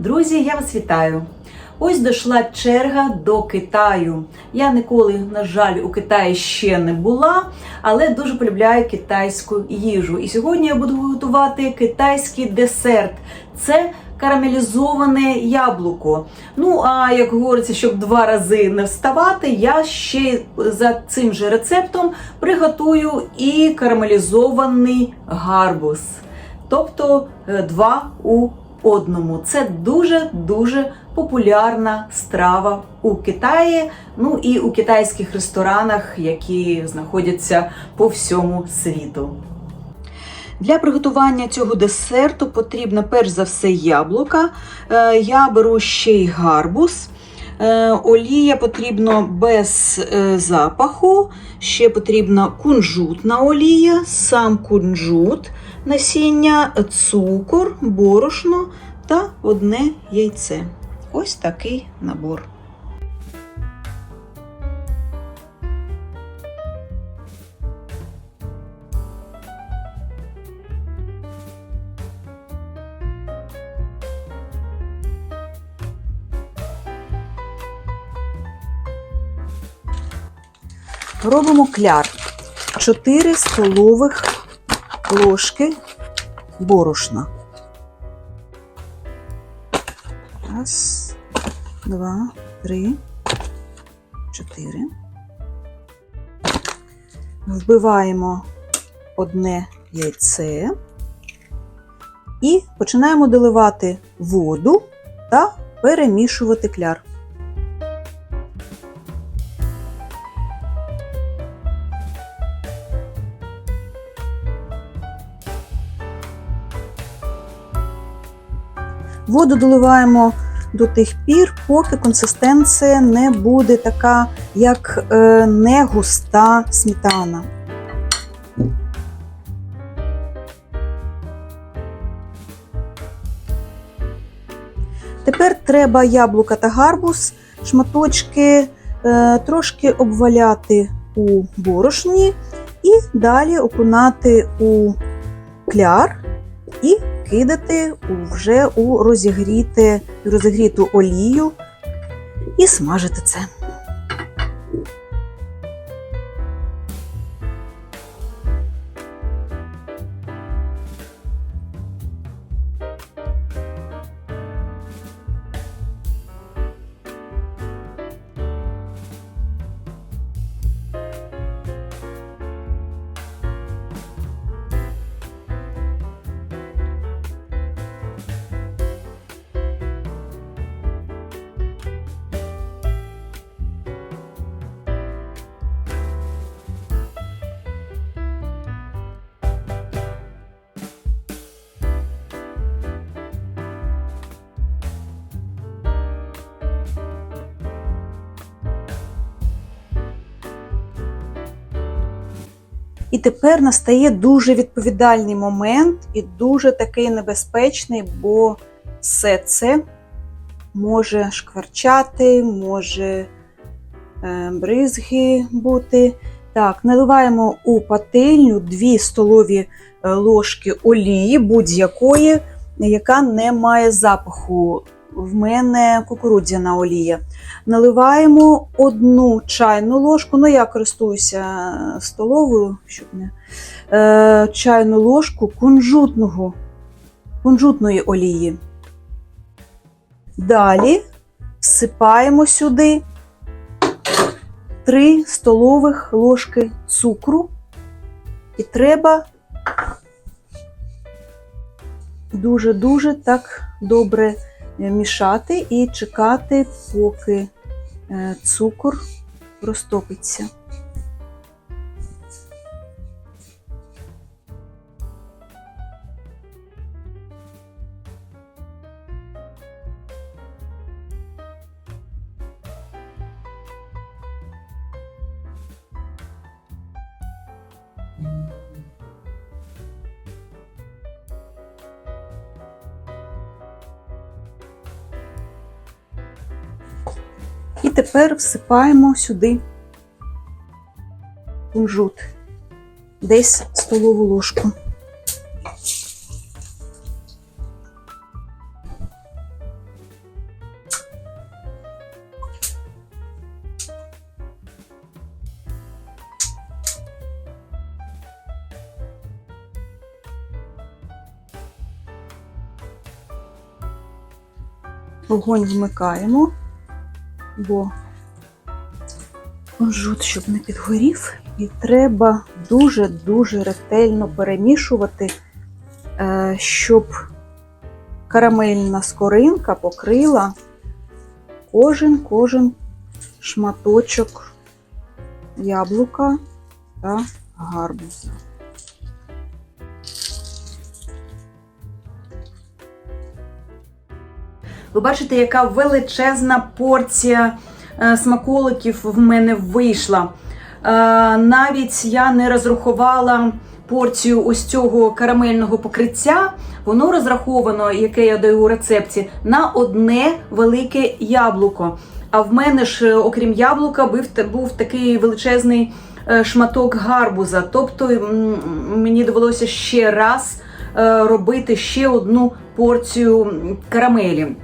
Друзі, я вас вітаю! Ось дійшла черга до Китаю. Я ніколи, на жаль, у Китаї ще не була, але дуже полюбляю китайську їжу. І сьогодні я буду готувати китайський десерт. Це карамелізоване яблуко. Ну, а як говориться, щоб два рази не вставати, я ще за цим же рецептом приготую і карамелізований гарбуз. Тобто е, два у одному. Це дуже-дуже популярна страва у Китаї, ну і у китайських ресторанах, які знаходяться по всьому світу. Для приготування цього десерту потрібно перш за все яблука. Е, Я беру ще й гарбуз. Е, Олія потрібно без е, запаху, ще потрібна кунжутна олія, сам кунжут, насіння, цукор, борошно та одне яйце. Ось такий набор. Робимо кляр. 4 столових ложки борошна. Раз, два, три, чотири. Вбиваємо одне яйце і починаємо доливати воду та перемішувати кляр. Воду доливаємо до тих пір, поки консистенція не буде така, як е, не густа сметана. Тепер треба яблука та гарбуз, шматочки е, трошки обваляти у борошні і далі окунати у кляр і кидати вже у розігріти, розігріту олію і смажити це. І тепер настає дуже відповідальний момент і дуже такий небезпечний, бо все це може шкварчати, може е, бризги бути. Так, наливаємо у пательню 2 столові е, ложки олії, будь-якої, яка не має запаху. В мене кукурудзяна олія. Наливаємо одну чайну ложку, ну я користуюся столовою, щоб не е, чайну ложку кунжутного, кунжутної олії. Далі всипаємо сюди 3 столових ложки цукру, і треба дуже-дуже так добре мішати і чекати, поки е, цукор розтопиться. І тепер всипаємо сюди кунжут, десь столову ложку. Вогонь вмикаємо бо кунжут, щоб не підгорів. І треба дуже-дуже ретельно перемішувати, е, щоб карамельна скоринка покрила кожен кожен шматочок яблука та гарбуза. Ви бачите, яка величезна порція е, смаколиків в мене вийшла. Е, навіть я не розрахувала порцію ось цього карамельного покриття. Воно розраховано, яке я даю у рецепті, на одне велике яблуко. А в мене ж, е, окрім яблука, був, такий величезний шматок гарбуза. Тобто мені довелося ще раз робити ще одну порцію карамелі.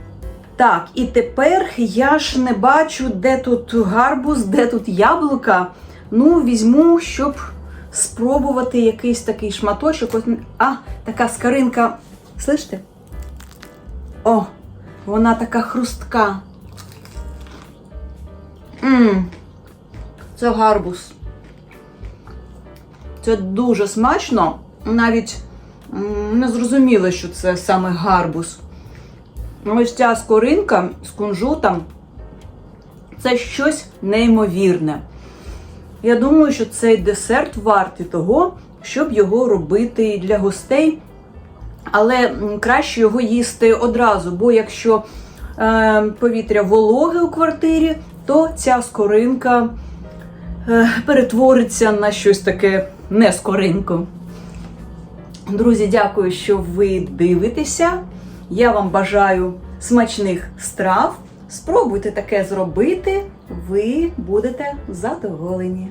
Так, і тепер я ж не бачу, де тут гарбуз, де тут яблука. Ну, візьму, щоб спробувати якийсь такий шматочок. Ось, А, така скаринка. Слышите? О, вона така хрустка. Мм, це гарбуз. Це дуже смачно. Навіть не зрозуміло, що це саме гарбуз. Ось ця скоринка з кунжутом це щось неймовірне. Я думаю, що цей десерт вартий того, щоб його робити для гостей, але краще його їсти одразу, бо якщо е, повітря вологе у квартирі, то ця скоринка е, перетвориться на щось таке не скоринку. Друзі, дякую, що ви дивитеся. Я вам бажаю смачних страв. Спробуйте таке зробити, ви будете задоволені.